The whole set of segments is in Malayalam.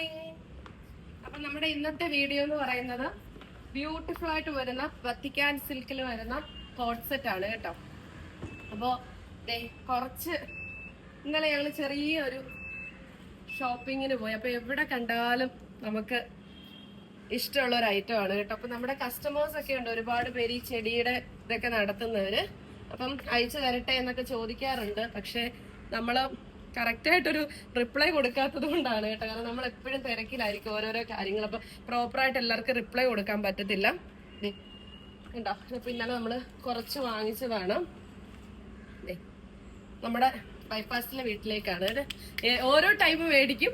മോർണിംഗ് അപ്പൊ നമ്മുടെ ഇന്നത്തെ വീഡിയോ എന്ന് പറയുന്നത് ബ്യൂട്ടിഫുൾ ആയിട്ട് വരുന്ന വത്തിക്കാൻ സിൽക്കിൽ വരുന്ന കോട്ട് സെറ്റ് ആണ് കേട്ടോ. അപ്പോ ദേ കുറച്ച് ഇന്നലെ ഞങ്ങൾ ചെറിയൊരു ഷോപ്പിങ്ങിന് പോയി. അപ്പൊ എവിടെ കണ്ടാലും നമുക്ക് ഇഷ്ടമുള്ള ഒരു ഐറ്റം ആണ് കേട്ടോ. അപ്പൊ നമ്മുടെ കസ്റ്റമേഴ്സ് ഒക്കെ ഉണ്ട് ഒരുപാട് പേര് ഈ ചെടിയുടെ ഇതൊക്കെ നടത്തുന്നവര്. അപ്പം അയച്ചു തരട്ടെ എന്നൊക്കെ ചോദിക്കാറുണ്ട്. പക്ഷെ നമ്മൾ കറക്റ്റ് ആയിട്ടൊരു റിപ്ലൈ കൊടുക്കാത്തത് കൊണ്ടാണ് കേട്ടോ. കാരണം നമ്മൾ എപ്പോഴും തിരക്കിലായിരിക്കും ഓരോരോ കാര്യങ്ങൾ. അപ്പൊ പ്രോപ്പറായിട്ട് എല്ലാവർക്കും റിപ്ലൈ കൊടുക്കാൻ പറ്റത്തില്ല. ഇപ്പൊ ഇന്നലെ നമ്മൾ കുറച്ച് വാങ്ങിച്ചതാണ് നമ്മുടെ ബൈപ്പാസിലെ വീട്ടിലേക്കാണ്. ഓരോ ടൈം മേടിക്കും.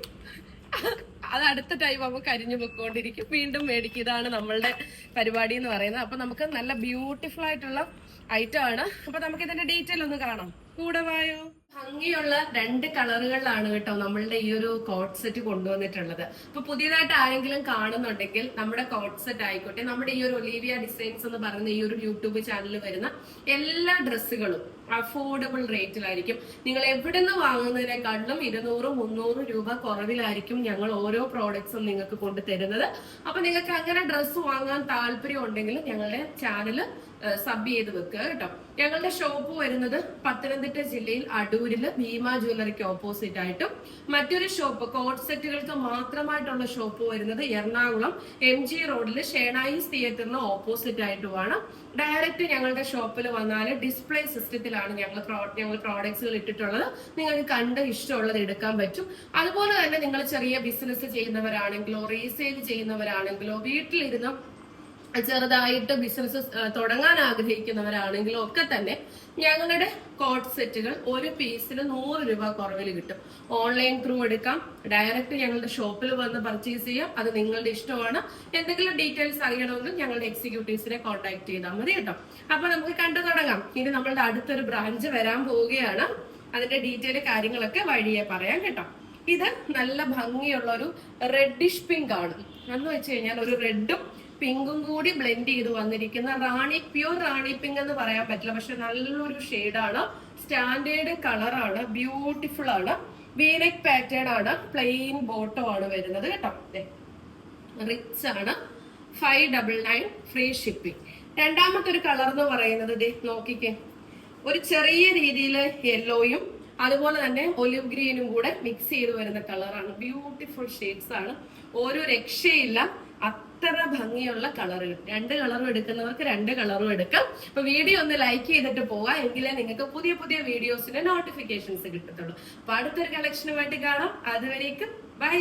അത് അടുത്ത ടൈം ആകുമ്പോൾ കരിഞ്ഞു പൊക്കോണ്ടിരിക്കും. വീണ്ടും മേടിക്കും. ഇതാണ് നമ്മളുടെ പരിപാടി എന്ന് പറയുന്നത്. അപ്പൊ നമുക്ക് നല്ല ബ്യൂട്ടിഫുൾ ആയിട്ടുള്ള ഐറ്റം ആണ്. അപ്പൊ നമുക്ക് ഇതിന്റെ ഡീറ്റെയിൽ ഒന്ന് കാണാം. കൂടെ വായോ? ഭംഗിയുള്ള രണ്ട് കളറുകളിലാണ് കേട്ടോ നമ്മളുടെ ഈ ഒരു കോട്ട് സെറ്റ് കൊണ്ടുവന്നിട്ടുള്ളത്. അപ്പൊ പുതിയതായിട്ട് ആരെങ്കിലും കാണുന്നുണ്ടെങ്കിൽ നമ്മുടെ കോട്ട് സെറ്റ് ആയിക്കോട്ടെ നമ്മുടെ ഈ ഒരു ഒലീവിയ ഡിസൈൻസ് എന്ന് പറയുന്ന ഈ ഒരു യൂട്യൂബ് ചാനലിൽ വരുന്ന എല്ലാ ഡ്രസ്സുകളും അഫോർഡബിൾ റേറ്റിലായിരിക്കും നിങ്ങൾ എവിടെ നിന്ന് വാങ്ങുന്നതിനെക്കാട്ടിലും ഇരുന്നൂറ് മുന്നൂറ് രൂപ കുറവിലായിരിക്കും ഞങ്ങൾ ഓരോ പ്രോഡക്ട്സും നിങ്ങൾക്ക് കൊണ്ടു തരുന്നത് അപ്പൊ നിങ്ങൾക്ക് അങ്ങനെ ഡ്രസ്സ് വാങ്ങാൻ താല്പര്യം ഉണ്ടെങ്കിൽ ഞങ്ങളുടെ ചാനൽ സബ് ചെയ്ത് വെക്കുക കേട്ടോ. ഞങ്ങളുടെ ഷോപ്പ് വരുന്നത് പത്തനംതിട്ട ജില്ലയിൽ അടൂരിൽ ഭീമ ജ്വല്ലറിക്ക് ഓപ്പോസിറ്റ് ആയിട്ടും മറ്റൊരു ഷോപ്പ് കോട്ട് സെറ്റുകൾക്ക് മാത്രമായിട്ടുള്ള ഷോപ്പ് വരുന്നത് എറണാകുളം എം ജി റോഡിൽ ഷേണായിസ് തിയേറ്ററിന് ഓപ്പോസിറ്റ് ആയിട്ടുമാണ്. ഡയറക്റ്റ് ഞങ്ങളുടെ ഷോപ്പിൽ വന്നാൽ ഡിസ്പ്ലേ സിസ്റ്റത്തിലാണ് ഞങ്ങൾ ഞങ്ങൾ പ്രോഡക്ട്സുകൾ ഇട്ടിട്ടുള്ളത്. നിങ്ങൾക്ക് കണ്ട് ഇഷ്ടമുള്ളത് എടുക്കാൻ പറ്റും. അതുപോലെ തന്നെ നിങ്ങൾ ചെറിയ ബിസിനസ് ചെയ്യുന്നവരാണെങ്കിലോ റീസെയിൽ ചെയ്യുന്നവരാണെങ്കിലോ വീട്ടിലിരുന്ന് ചെറുതായിട്ട് ബിസിനസ് തുടങ്ങാൻ ആഗ്രഹിക്കുന്നവരാണെങ്കിലും ഒക്കെ തന്നെ ഞങ്ങളുടെ കോട്ട് സെറ്റുകൾ ഒരു പീസിന് നൂറ് രൂപ കുറവിൽ കിട്ടും. ഓൺലൈൻ ത്രൂ എടുക്കാം. ഡയറക്റ്റ് ഞങ്ങളുടെ ഷോപ്പിൽ വന്ന് പർച്ചേസ് ചെയ്യാം. അത് നിങ്ങളുടെ ഇഷ്ടമാണ്. എന്തെങ്കിലും ഡീറ്റെയിൽസ് അറിയണമെങ്കിൽ ഞങ്ങളുടെ എക്സിക്യൂട്ടീവ്സിനെ കോൺടാക്ട് ചെയ്താൽ മതി കേട്ടോ. അപ്പൊ നമുക്ക് കണ്ടു തുടങ്ങാം. ഇനി നമ്മളുടെ അടുത്തൊരു ബ്രാഞ്ച് വരാൻ പോവുകയാണ്. അതിന്റെ ഡീറ്റെയിൽ കാര്യങ്ങളൊക്കെ വഴിയെ പറയാം കേട്ടോ. ഇത് നല്ല ഭംഗിയുള്ള ഒരു റെഡിഷ് പിങ്ക് ആണ്. എന്ന് വെച്ച് കഴിഞ്ഞാൽ ഒരു റെഡും പിങ്കും കൂടി ബ്ലെൻഡ് ചെയ്ത് വന്നിരിക്കുന്ന റാണി പ്യൂർ റാണി പിങ്ക് എന്ന് പറയാൻ പറ്റില്ല. പക്ഷെ നല്ലൊരു ഷെയ്ഡാണ് സ്റ്റാൻഡേർഡ് കളറാണ് ബ്യൂട്ടിഫുൾ ആണ്. വീനെക് പാറ്റേൺ ആണ്. പ്ലെയിൻ ബോട്ടോ ആണ് വരുന്നത് കേട്ടോ. റിച്ച് ആണ്. Five double nine free shipping രണ്ടാമത്തെ ഒരു കളർ എന്ന് പറയുന്നത് നോക്കിക്കേ. ഒരു ചെറിയ രീതിയിൽ യെല്ലോയും അതുപോലെ തന്നെ ഒലിവ് ഗ്രീനും കൂടെ മിക്സ് ചെയ്ത് വരുന്ന കളറാണ് ബ്യൂട്ടിഫുൾ ഷെയ്ഡ്സ് ആണ്. ഓരോ രക്ഷയില്ല അത്ര ഭംഗിയുള്ള കളറുകൾ രണ്ട് കളറും എടുക്കുന്നവർക്ക് രണ്ട് കളറും എടുക്കാം. അപ്പൊ വീഡിയോ ഒന്ന് ലൈക്ക് ചെയ്തിട്ട് പോവാം എങ്കിലേ നിങ്ങൾക്ക് പുതിയ പുതിയ വീഡിയോസിന്റെ നോട്ടിഫിക്കേഷൻസ് കിട്ടത്തുള്ളൂ. അപ്പൊ അടുത്തൊരു കളക്ഷനുമായിട്ട് കാണാം. അതുവരേക്കും ബൈ